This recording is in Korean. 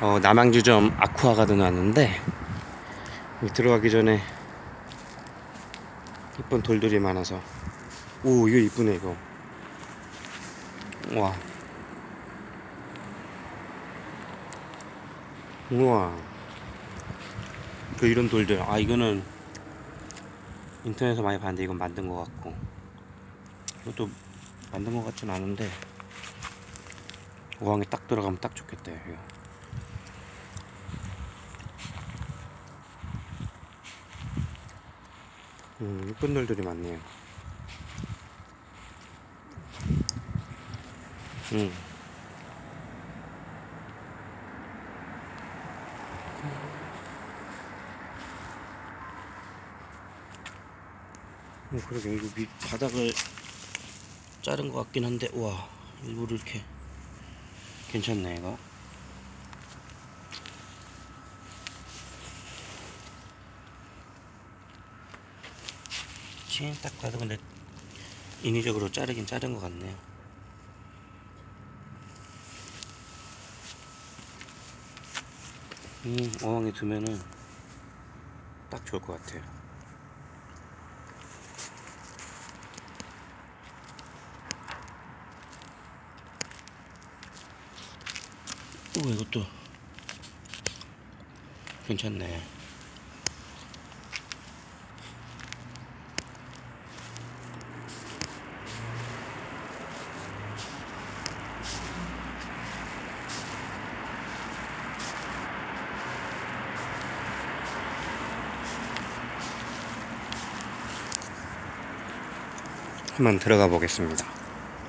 어, 남양주점 아쿠아가든 왔는데 들어가기 전에 이쁜 돌들이 많아서. 오 이거 이쁘네 이거. 와. 우와. 그 이런 돌들. 아 이거는 인터넷에서 많이 봤는데 이건 만든 것 같고. 이것도 만든 것 같진 않은데 어항에 딱 들어가면 딱 좋겠다 이거 음 이쁜 돌들이 많네요. 음. 어, 그러게. 이거 밑 바닥을 자른 것 같긴 한데 와 일부러 이렇게 괜찮네 이거 찐딱 봐도 근데 인위적으로 자르긴 자른 것 같네요. 음 어항에 두면은 딱 좋을 것 같아요. 오 이것도 괜찮네 한번 들어가 보겠습니다